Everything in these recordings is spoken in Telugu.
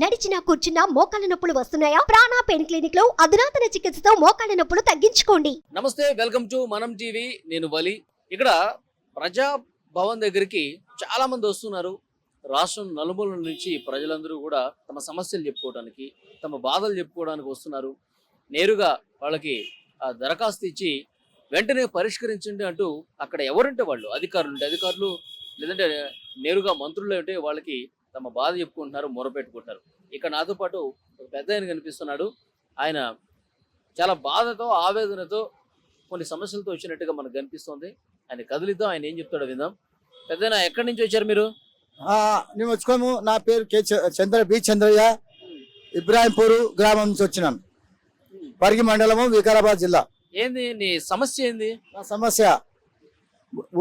నడిచినా కూర్చున్నా మోకాళ్ళ నొప్పులు వస్తున్నాయా? ప్రాణా పెయిన్ క్లినిక్లో అధునాతన చికిత్సతో మోకాళ్ళ నొప్పులు తగ్గించుకోండి. నమస్తే వెల్కమ్ టు మనం టీవీ. నేను వలి. ఇక్కడ ప్రజా భవన్ దగ్గరికి చాలా మంది వస్తున్నారు. రాష్ట్రం నలుమూల నుంచి ప్రజలందరూ కూడా తమ సమస్యలు చెప్పుకోవడానికి తమ బాధలు చెప్పుకోవడానికి వస్తున్నారు. నేరుగా వాళ్ళకి ఆ దరఖాస్తు ఇచ్చి వెంటనే పరిష్కరించండి అంటూ అక్కడ ఎవరుంటే వాళ్ళు? అధికారులు ఉంటే అధికారులు లేదంటే నేరుగా మంత్రులు ఉంటే వాళ్ళకి తమ బాధ చెప్పుకుంటున్నారు మొరపెట్టుకుంటున్నారు. ఇక్కడ నాతో పాటు ఒక పెద్ద ఆయన కనిపిస్తున్నాడు. ఆయన చాలా బాధతో ఆవేదనతో కొన్ని సమస్యలతో వచ్చినట్టుగా మనకు కనిపిస్తుంది. ఆయన కదిలిద్దాం ఆయన ఏం చెప్తాడో విందాం. పెద్దనా ఎక్కడి నుంచి వచ్చారు మీరు? నేను వచ్చుకోము. నా పేరు కె చంద్ర బి చంద్రయ్య. ఇబ్రాహింపూర్ గ్రామం నుంచి వచ్చినాను పరిగి మండలము వికారాబాద్ జిల్లా. ఏంది నీ సమస్య ఏంది? నా సమస్య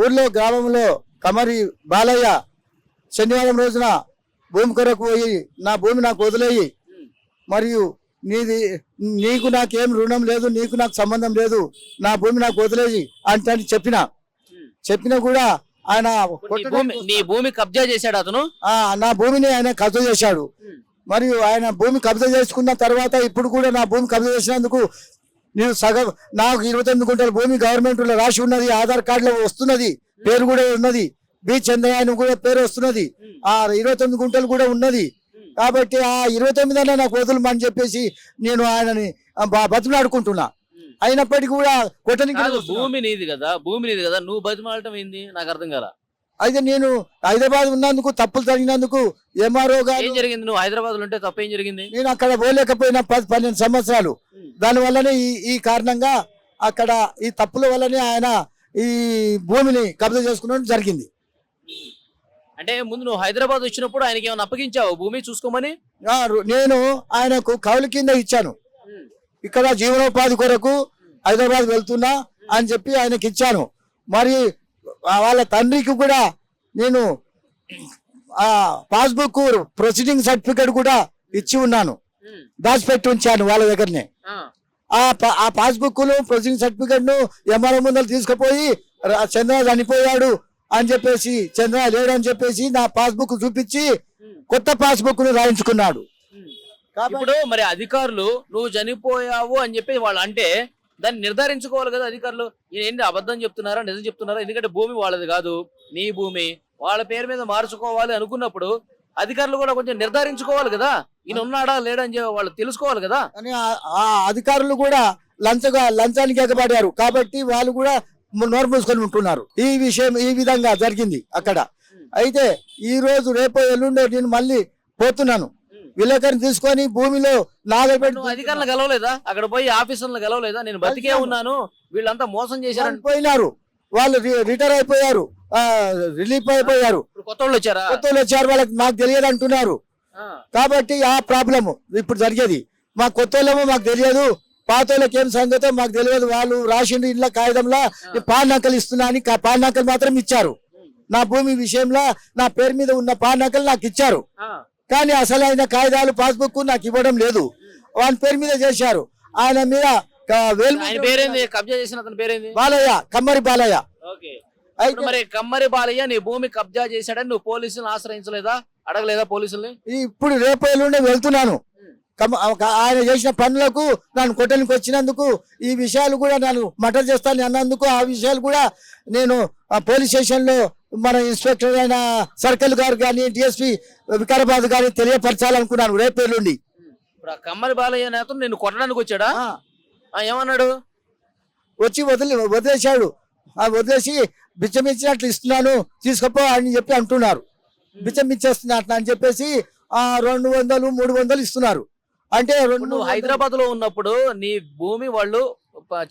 ఊర్లో గ్రామంలో కమరి బాలయ్య శనివారం రోజున భూమి కొరకు పోయి నా భూమి నాకు వదిలేయి. మరియు నీది నీకు నాకేం రుణం లేదు నీకు నాకు సంబంధం లేదు నా భూమి నాకు వదిలేయి అంటే అని చెప్పిన. చెప్పినా కూడా ఆయన నీ భూమి కబ్జా చేశాడు అతను? నా భూమిని ఆయన కబ్జా చేశాడు. మరియు ఆయన భూమి కబ్జా చేసుకున్న తర్వాత ఇప్పుడు కూడా నా భూమి కబ్జా చేసినందుకు నేను సగం నాకు ఇరవై తొమ్మిది గుంటల భూమి గవర్నమెంట్లో రాసి ఉన్నది ఆధార్ కార్డులో వస్తున్నది పేరు కూడా ఉన్నది. బి చంద్రయాన్ కూడా పేరు వస్తున్నది. ఆ ఇరవై తొమ్మిది గుంటలు కూడా ఉన్నది. కాబట్టి ఆ ఇరవై తొమ్మిది అన్న నాకు వదులుమని చెప్పేసి నేను ఆయనని బతిమలాడుకుంటున్నా. అయినప్పటికీ కూడా కొట్టనికి కాదు భూమి నీది కదా భూమి నీది కదా నువ్వు బతిమాలటం ఏంది? నాకు అర్థం కాల. అయితే నేను హైదరాబాద్ ఉన్నందుకు తప్పులు జరిగినందుకు ఎంఆర్ఓ ఏం జరిగింది? నువ్వు హైదరాబాద్లో ఉంటే తప్ప ఏం జరిగింది? నేను అక్కడ పోలేకపోయినా పది పన్నెండు సంవత్సరాలు. దాని వల్లనే ఈ ఈ కారణంగా అక్కడ ఈ తప్పుల వల్లనే ఆయన ఈ భూమిని కబ్జా చేసుకోవడం జరిగింది. అంటే ముందు నువ్వు హైదరాబాద్ వచ్చినప్పుడు ఆయనకి ఏమైనా అప్పగించావు? భూమి చూసుకోమని? నేను ఆయనకు కౌలు కింద ఇచ్చాను. ఇక్కడ జీవనోపాధి కొరకు హైదరాబాద్ వెళ్తున్నా అని చెప్పి ఆయనకి ఇచ్చాను. మరి వాళ్ళ తండ్రికి కూడా నేను ఆ పాస్బుక్ ప్రొసీడింగ్ సర్టిఫికేట్ కూడా ఇచ్చి ఉన్నాను. దాచిపెట్టి ఉంచాను వాళ్ళ దగ్గరనే. ఆ. పాస్బుక్ను ప్రొసీడింగ్ సర్టిఫికేట్ను ఎంఆర్ఓ ముందర తీసుకుపోయి ర- చంద్ర చనిపోయాడు. అని చెప్పేసి చంద్ర లేడు అని చెప్పేసి నా పాస్బుక్ చూపించి కొత్త పాస్బుక్ను రాయించుకున్నాడు కాబట్టి ఇప్పుడు మరి అధికారులు నువ్వు చనిపోయావు అని చెప్పి వాళ్ళు అంటే దాన్ని నిర్ధారించుకోవాలి కదా అధికారులు. ఏంటి అబద్ధం చెప్తున్నారా నిజం చెప్తున్నారా? ఎందుకంటే భూమి వాళ్ళది కాదు నీ భూమి. వాళ్ళ పేరు మీద మార్చుకోవాలి అనుకున్నప్పుడు అధికారులు కూడా కొంచెం నిర్ధారించుకోవాలి కదా. ఈయన ఉన్నాడా లేడా అని చెప్పి వాళ్ళు తెలుసుకోవాలి కదా. అని ఆ- అధికారులు కూడా లంచగా లంచానికి ఎగబడారు. కాబట్టి వాళ్ళు కూడా నోరు మూసుకొని ఉంటున్నారు. ఈ విషయం ఈ విధంగా జరిగింది అక్కడ. అయితే ఈ రోజు రేపు ఎల్లుండో నేను మళ్ళీ పోతున్నాను. విలేకరిని తీసుకొని భూమిలో నాగబెట్టి నువ్వు అధికారులు గెలవలేదా అక్కడ పోయి ఆఫీసర్లు గెలవలేదా నేను బతికే. ఉన్నాను. వీళ్ళంతా మోసం చేశారని పోయినారు వాళ్ళు రిటైర్ అయిపోయారు. రిలీఫ్ అయిపోయారు. కొత్త వాళ్ళు వచ్చారా? కొత్త వాళ్ళు వచ్చారు. వాళ్ళకి మాకు తెలియదు అంటున్నారు. కాబట్టి ఆ ప్రాబ్లము ఇప్పుడు జరిగేది. మా కొత్త వాళ్ళేమో మాకు తెలియదు. పాత వాళ్ళకి ఏం సంగతో మాకు తెలియదు. వాళ్ళు రాసిండు ఇంట్లో కాగితంలో ఈ పాన్ నకలు ఇస్తున్నా అని కా- పాన్ నకలు మాత్రం ఇచ్చారు. నా భూమి విషయంలో నా పేరు మీద ఉన్న పాన్ నకలు నాకు ఇచ్చారు. కానీ అసలైన కాగితాలు పాస్బుక్ నాకు ఇవ్వడం లేదు. వాని పేరు మీద చేశారు. ఆయన మీద ఆయన బాలయ్య కమ్మరి బాలయ్య. అయితే మరి కమ్మరి బాలయ్య నీ భూమి కబ్జా చేశాడని నువ్వు పోలీసులను ఆశ్రయించలేదా? అడగలేదా పోలీసుల్ని? ఇప్పుడు రేపు ఎల్లుండి వెళ్తున్నాను ఆయన చేసిన పనులకు నన్ను కొట్టడానికి వచ్చినందుకు ఈ విషయాలు కూడా నన్ను మటర్ చేస్తాను అన్నందుకు ఆ విషయాలు కూడా నేను పోలీస్ స్టేషన్లో మన ఇన్స్పెక్టర్ అయిన సర్కిల్ గారు కానీ డిఎస్పి వికారాబాద్ గారి తెలియపరచాలనుకున్నాను రేపు ఎల్లుండి. కమ్మరి బాలయ్య అనే అతను నిన్ను కొట్టడానికి వచ్చాడా? ఏమన్నాడు? వచ్చి వదిలి వదిలేశాడు. ఆ వదిలేసి బిచ్చం ఇచ్చినట్లు ఇస్తున్నాను తీసుకపో అని చెప్పి అంటున్నారు. బిచ్చం ఇచ్చేస్తున్నట్లు అని చెప్పేసి ఆ రెండు వందలు మూడు వందలు ఇస్తున్నారు. అంటే రెండు హైదరాబాద్లో ఉన్నప్పుడు నీ భూమి వాళ్ళు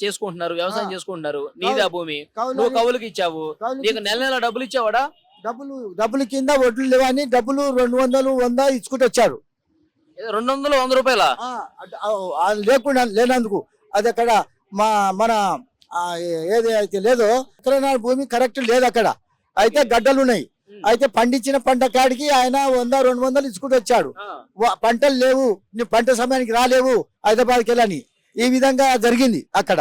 చేసుకుంటున్నారు వ్యవసాయం. చేసుకుంటున్నారు. నీది ఆ భూమి. నువ్వు కవులకి ఇచ్చావు. నీకు నెల నెల డబ్బులు ఇచ్చావాడా? డబ్బులు డబ్బులు కింద వడ్లు లేవని డబ్బులు రెండు వందలు వంద ఇచ్చుకుంటూ వచ్చారు. రెండు వందలు వంద రూపాయల? లేకుండా లేనందుకు. అది అక్కడ మా మన ఏది అయితే లేదో ఎకరన్నా భూమి కరెక్ట్ లేదు అక్కడ. అయితే గడ్డలు ఉన్నాయి. అయితే పండించిన పంట కాడికి ఆయన వంద రెండు వందలు ఇచ్చుకుంటూ వచ్చాడు. పంటలు లేవు నువ్వు పంట సమయానికి రాలేవు హైదరాబాద్కి వెళ్ళని. ఈ విధంగా జరిగింది అక్కడ.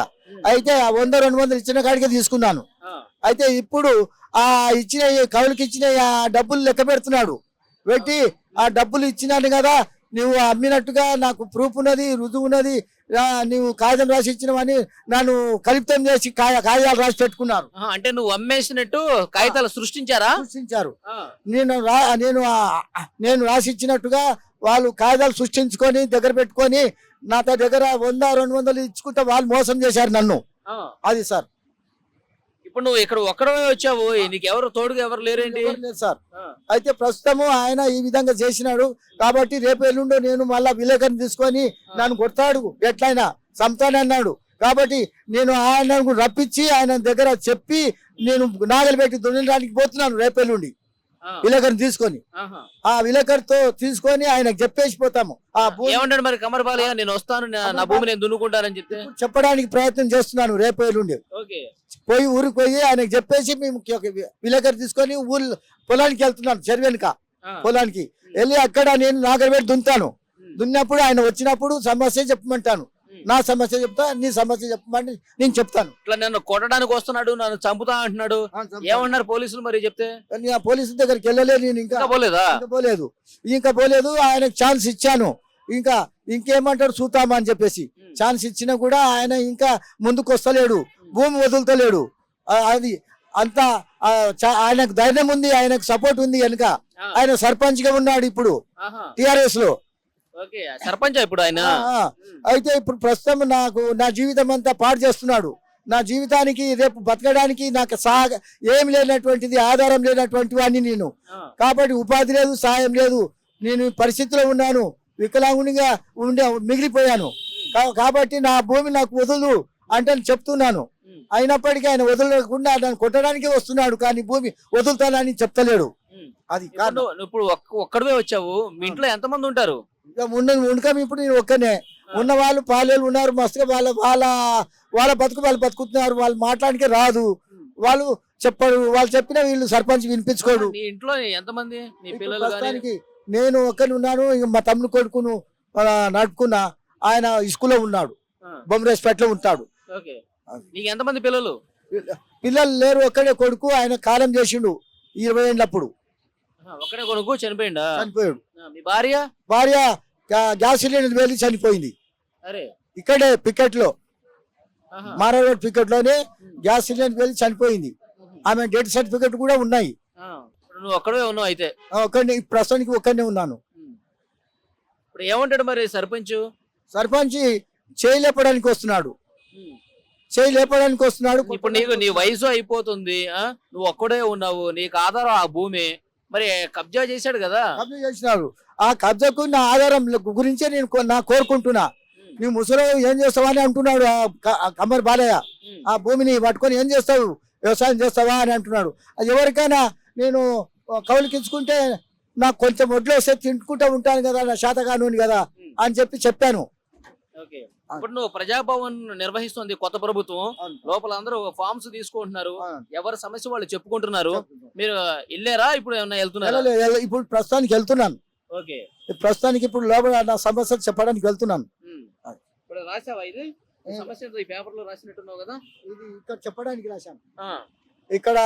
అయితే ఆ వంద రెండు వందలు ఇచ్చిన కాడికే తీసుకున్నాను. అయితే ఇప్పుడు ఆ ఇచ్చిన కవులకి ఇచ్చిన ఆ డబ్బులు లెక్క పెడుతున్నాడు. పెట్టి ఆ డబ్బులు ఇచ్చినాను కదా నువ్వు అమ్మినట్టుగా నాకు ప్రూఫ్ ఉన్నది రుజువు ఉన్నది నువ్వు కాగితం రాసి ఇచ్చినవని నన్ను కలుపుతం చేసి కాగితాలు రాసి పెట్టుకున్నారు. అంటే నువ్వు అమ్మేసినట్టు కాగితాలు సృష్టించారా? సృష్టించారు. నేను నేను నేను రాసి ఇచ్చినట్టుగా వాళ్ళు కాగితాలు సృష్టించుకొని దగ్గర పెట్టుకొని నా దగ్గర వంద రెండు వందలు ఇచ్చుకుంటే వాళ్ళు మోసం చేశారు నన్ను. అది సార్. ఇప్పుడు నువ్వు ఇక్కడ ఒక్కడమే వచ్చావు. నీకు ఎవరు తోడుగా ఎవరు లేరేంటి? లేదు సార్. అయితే ప్రస్తుతము ఆయన ఈ విధంగా చేసినాడు. కాబట్టి రేపు ఎల్లుండో నేను మళ్ళా విలేకరిని తీసుకొని నన్ను కొడతాడు. ఎట్లయినా చంపుతానన్నాడు కాబట్టి నేను ఆయనకు రప్పించి ఆయన దగ్గర చెప్పి నేను నాగలి పెట్టి దున్నడానికి పోతున్నాను రేపు ఎల్లుండి. ఆ, విలేకరిని తీసుకొని. ఆ విలేకరితో తీసుకొని ఆయనకు చెప్పేసి పోతాము. ఆ భూమి ఏమంటాడు మరి కమర్బాలయ్య నేను వస్తాను నా- భూమి నేను దున్నుకుంటానని చెప్తే? చెప్పడానికి ప్రయత్నం చేస్తున్నాను రేపు ఎల్లుండి. పోయి ఊరికి పోయి ఆయనకు చెప్పేసి మేము విలేకరి తీసుకొని ఊరు పొలానికి వెళ్తున్నాను చెరువెనుక పొలానికి. వెళ్ళి అక్కడ నేను నాగరబెట్టి దున్నుతాను. దున్నప్పుడు ఆయన వచ్చినప్పుడు సమస్య చెప్పమంటాను. నా సమస్య చెప్తా నీ సమస్య చెప్పమని నేను చెప్తాను. ఇట్లా నన్ను కొట్టడానికి వస్తున్నాడు నన్ను చంపుతా అంటున్నాడు. ఏమన్నారు పోలీసులు మరి చెప్తే? కానీ ఆ పోలీసు దగ్గరికి వెళ్ళలేదు నేను ఇంకా పోలేదా? ఇంకా పోలేదు. ఇంకా పోలేదు ఆయనకు ఛాన్స్ ఇచ్చాను. ఇంకా ఇంకేమంటాడు చూద్దామా అని చెప్పేసి. ఛాన్స్ ఇచ్చినా కూడా ఆయన ఇంకా ముందుకు వస్తలేడు భూమి వదులుతలేడు. అది అంత ఆయనకు ధైర్యం ఉంది ఆయనకు సపోర్ట్ ఉంది కనుక ఆయన సర్పంచ్గా ఉన్నాడు ఇప్పుడు టిఆర్ఎస్లో సర్పంచ్ ఇప్పుడు ఆయన. అయితే ఇప్పుడు ప్రస్తుతం నాకు నా జీవితం అంతా పాడు చేస్తున్నాడు. నా జీవితానికి రేపు బతకడానికి నాకు సాగ ఏం లేనటువంటిది ఆధారం లేనటువంటి వాడిని నేను. కాబట్టి ఉపాధి లేదు సాయం లేదు. నేను పరిస్థితిలో ఉన్నాను. వికలాంగునిగా ఉండే మిగిలిపోయాను. కాబట్టి నా భూమి నాకు వదులు అంటే నేను చెప్తున్నాను. అయినప్పటికీ ఆయన వదలకుండా నన్ను కొట్టడానికి వస్తున్నాడు కానీ భూమి వదులుతానని చెప్తలేడు. అది ఇప్పుడు ఒక్కడివే వచ్చావు. మీ ఇంట్లో ఎంతమంది ఉంటారు? ఇక ఉన్న ఉండకం ఇప్పుడు నేను ఒక్కనే. ఉన్న వాళ్ళు పాలేలు ఉన్నారు మస్తుగా వాళ్ళ వాళ్ళ వాళ్ళ బతుకు వాళ్ళు బతుకుతున్నారు వాళ్ళు మాట్లాడికే రాదు. వాళ్ళు చెప్పడు వాళ్ళు చెప్పిన వీళ్ళు సర్పంచ్ వినిపించుకోడు. ఇంట్లో ఎంతమంది? ప్రస్తుతానికి నేను ఒక్కని ఉన్నాను ఇక మా తమ్ముడు కొడుకును నడుపుకున్న ఆయన స్కూల్లో ఉన్నాడు. బొమ్మరేజ్పేటలో ఉంటాడు. నీకు ఎంతమంది పిల్లలు? పిల్లలు లేరు ఒక్కడే కొడుకు ఆయన కాలం చేసిండు ఇరవై ఏళ్ళప్పుడు. కొనుక్కు చనిపోయిందా చనిపోయాడు. మీ భార్య? భార్య గ్యాస్ సిలిండర్ వెళ్ళి చనిపోయింది. అరే. ఇక్కడే పికెట్లో ఆహా. మారా రోడ్ పికెట్లోనే గ్యాస్ సిలిండర్ వెళ్ళి చనిపోయింది. ఆమె డెత్ సర్టిఫికెట్ కూడా ఉన్నాయి. నువ్వు ఒక్కడే ఉన్నావు అయితే. ఒక్కడిని ప్రస్తుతానికి ఒక్కడనే ఉన్నాను. ఇప్పుడు ఏమంటాడు మరి సర్పంచ్? సర్పంచ్ చేయి లేపడానికి వస్తున్నాడు. చేయి లేపడానికి వస్తున్నాడు. ఇప్పుడు నీకు నీ వయసు అయిపోతుంది నువ్వు ఒక్కడే ఉన్నావు నీకు ఆధారం ఆ భూమి. మరి కబ్జా చేశాడు కదా. కబ్జా చేసినారు ఆ కబ్జాకు నా ఆధారం గురించే నేను నా కోరుకుంటున్నా. నీ ముసలి ఏం చేస్తావా అని అంటున్నాడు ఆ కమ్మరి బాలయ్య. ఆ భూమిని పట్టుకొని ఏం చేస్తావు? వ్యవసాయం చేస్తావా అని అంటున్నాడు. అది ఎవరికైనా నేను కౌలుకించుకుంటే నాకు కొంచెం ఒడ్లు వస్తే తింటుకుంటూ ఉంటాను కదా నా శాతగాను కదా అని చెప్పి చెప్పాను. ఇప్పుడు నువ్వు ప్రజాభవన్ నిర్వహిస్తుంది కొత్త ప్రభుత్వం. లోపల అందరూ ఫామ్స్ తీసుకుంటున్నారు. ఎవరి సమస్య వాళ్ళు చెప్పుకుంటున్నారు. మీరు వెళ్ళారా? ఇప్పుడు ఏమన్నా వెళ్తున్నారా? ఇప్పుడు ప్రస్తుతానికి వెళ్తున్నాను. ఓకే. ప్రస్తుతానికి ఇప్పుడు లోపల నా సమస్య చెప్పడానికి వెళ్తున్నాను. ఇప్పుడు రాసావా ఇది? సమస్య ఈ పేపర్లో రాసినట్టున్నావు కదా? ఇది ఇక్కడ చెప్పడానికి రాశాను. ఆ. ఇక్కడ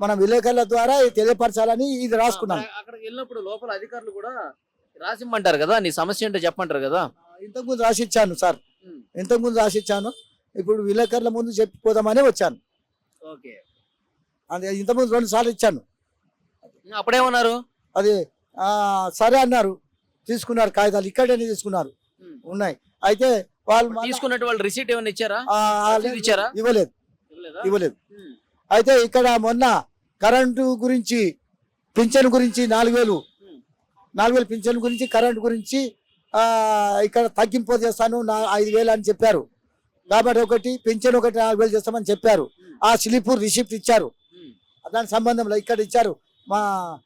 మన విలేకరుల ద్వారా తెలియపరచాలని ఇది రాసుకున్నాను. అక్కడికి వెళ్ళినప్పుడు లోపల అధికారులు కూడా రాసిమ్మంటారు కదా? నీ సమస్య ఏంటో చెప్పమంటారు కదా? ఇంతకుముందు రాసిచ్చాను సార్. ఉమ్. ఇంతకుముందు రాసిచ్చాను. ఇప్పుడు విలేకరుల ముందు చెప్పిపోదామని వచ్చాను. ఓకే. అది ఇంతకుముందు రెండు సార్లు ఇచ్చాను. అప్పుడేమన్నారు అది సరే అన్నారు. తీసుకున్నారు కాగితాలు ఇక్కడనే తీసుకున్నారు. ఉన్నాయి. అయితే వాళ్ళు తీసుకున్నట్టు వాళ్ళు రిసీట్ ఏమైనా ఇచ్చారా? ఇచ్చారా? ఇవ్వలేదు. ఇవ్వలేదా? అయితే ఇక్కడ మొన్న కరెంటు గురించి పింఛన్ గురించి నాలుగు వేలు. నాలుగు వేలు పింఛన్ గురించి కరెంటు గురించి ఇక్కడ తగ్గింపు చేస్తాను నా ఐదు వేలు అని చెప్పారు. కాబట్టి ఒకటి పింఛన్ ఒకటి నాలుగు వేలు చేస్తామని చెప్పారు. ఆ స్లిప్ రిసిప్ట్ ఇచ్చారు. దాని సంబంధంలో ఇక్కడ ఇచ్చారు. మా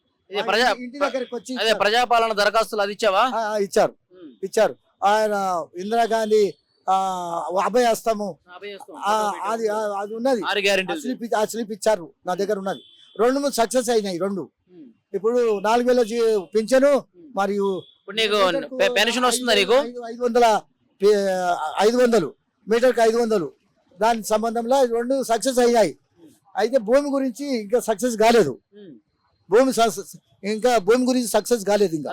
ఇంటి దగ్గరికి వచ్చి. ప్రజాపాలన దరఖాస్తులు అది ఇచ్చావా? ఇచ్చారు. ఇచ్చారు. ఆయన ఇందిరాగాంధీ. ఆ, అది అది ఉన్నది. స్లిప్ ఆ స్లిప్ ఇచ్చారు నా దగ్గర ఉన్నది. రెండు సక్సెస్ అయినాయి రెండు. ఇప్పుడు నాలుగు వేల పింఛను మరియు ఇప్పుడు నీకు పెన్షన్ వస్తుందా నీకు? ఐదు- వందల ఐదు వందలు. మీటర్కి ఐదు వందలు. దాని సంబంధంలో రెండు సక్సెస్ అయ్యాయి అయితే భూమి గురించి ఇంకా సక్సెస్ కాలేదు. భూమి ఇంకా భూమి గురించి సక్సెస్ కాలేదు ఇంకా.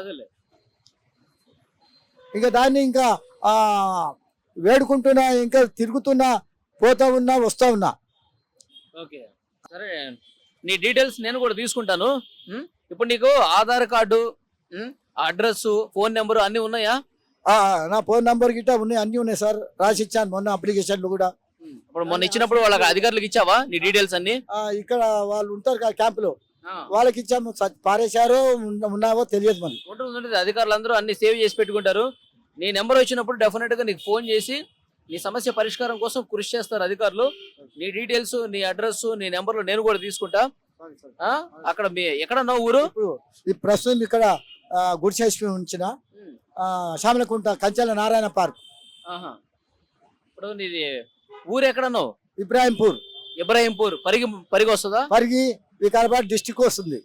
ఇంకా దాన్ని ఇంకా ఆ వేడుకుంటున్నా ఇంకా తిరుగుతున్నా పోతా ఉన్నా వస్తా ఉన్నా. ఓకే. సరే. నీ డీటెయిల్స్ నేను కూడా తీసుకుంటాను? ఇప్పుడు నీకు Aadhaar card address phone number అన్ని ఉన్నాయా? ఆ, నా ఫోన్ నంబర్ గిట్ట ఉన్నాయి అన్ని ఉన్నాయి సార్. రాసి ఇచ్చాను మొన్న అప్లికేషన్లు కూడా. ఇప్పుడు మొన్న ఇచ్చినప్పుడు వాళ్ళకి అధికారులకు ఇచ్చావా? నీ డీటెయిల్స్ అన్ని? ఇక్కడ వాళ్ళు ఉంటారు కదా క్యాంపులో. వాళ్ళకి ఇచ్చాము. పారేశారో ఉన్న- ఉన్నావో తెలియదు మరి ఉంటుంది ఉంటుంది అధికారులందరూ అన్ని సేవ్ చేసి పెట్టుకుంటారు. నీ నెంబర్ వచ్చినప్పుడు డెఫినెట్గా నీకు ఫోన్ చేసి నీ సమస్య పరిష్కారం కోసం కృషి చేస్తారు అధికారులు. నీ డీటెయిల్స్ నీ అడ్రస్ నీ నెంబర్లు నేను కూడా తీసుకుంటా? అక్కడ మీ ఎక్కడ ఊరు? ఇప్పుడు ప్రస్తుతం ఇక్కడ గుడిసేసి ఉంచిన శ్యామలకుంట కంచెల నారాయణ పార్క్. ఇప్పుడు నీది ఊరు ఎక్కడనో? ఇబ్రాహింపూర్. ఇబ్రాహీంపూర్. పరిగి పరిగి వస్తుందా పరిగి వికారాబాద్ డిస్టిక్ వస్తుంది.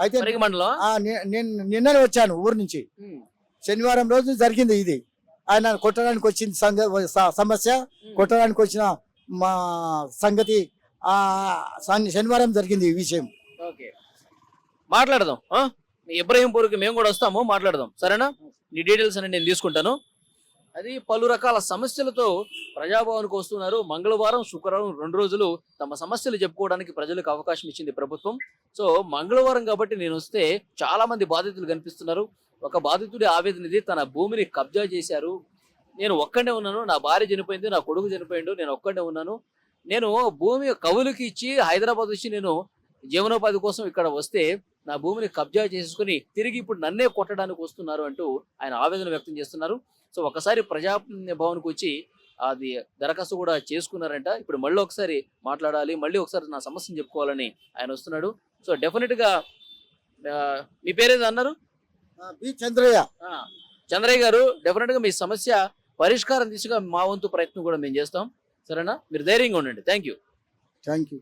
అయితే మండలం? నేను నిన్ననే వచ్చాను ఊరు నుంచి. శనివారం రోజు జరిగింది ఇది. ఆయన కొట్టడానికి స- సమస్య కొట్టడానికి వచ్చిన మా సంగతి శనివారం జరిగింది ఈ విషయం. ఓకే. మాట్లాడదాం ఇబ్రాహీంపూర్కి మేము కూడా వస్తాము మాట్లాడదాం. సరేనా? నీ డీటెయిల్స్ అని నేను తీసుకుంటాను. అది పలు రకాల సమస్యలతో ప్రజాభవన్కి వస్తున్నారు. మంగళవారం శుక్రవారం రెండు రోజులు తమ సమస్యలు చెప్పుకోవడానికి ప్రజలకు అవకాశం ఇచ్చింది ప్రభుత్వం. సో మంగళవారం కాబట్టి నేను వస్తే చాలా మంది బాధితులు కనిపిస్తున్నారు. ఒక బాధితుడి ఆవేదన ఇది తన భూమిని కబ్జా చేశారు. నేను ఒక్కడే ఉన్నాను నా భార్య చనిపోయింది నా కొడుకు చనిపోయిండు నేను ఒక్కడే ఉన్నాను. నేను భూమి కవులకి ఇచ్చి హైదరాబాద్ వచ్చి నేను జీవనోపాధి కోసం ఇక్కడ వస్తే నా భూమిని కబ్జా చేసుకుని తిరిగి ఇప్పుడు నన్నే కొట్టడానికి వస్తున్నారు అంటూ ఆయన ఆవేదన వ్యక్తం చేస్తున్నారు. సో ఒకసారి ప్రజా భవన్కి వచ్చి అది దరఖాస్తు కూడా చేసుకున్నారంట. ఇప్పుడు మళ్ళీ ఒకసారి మాట్లాడాలి మళ్ళీ ఒకసారి నా సమస్యను చెప్పుకోవాలని ఆయన వస్తున్నాడు. సో డెఫినెట్గా మీ పేరేదో అన్నారు? బి చంద్రయ్య. చంద్రయ్య గారు డెఫినెట్గా మీ సమస్య పరిష్కారం దిశగా మా వంతు ప్రయత్నం కూడా మేము చేస్తాం. సరేనా? మీరు ధైర్యంగా ఉండండి. Thank you thank you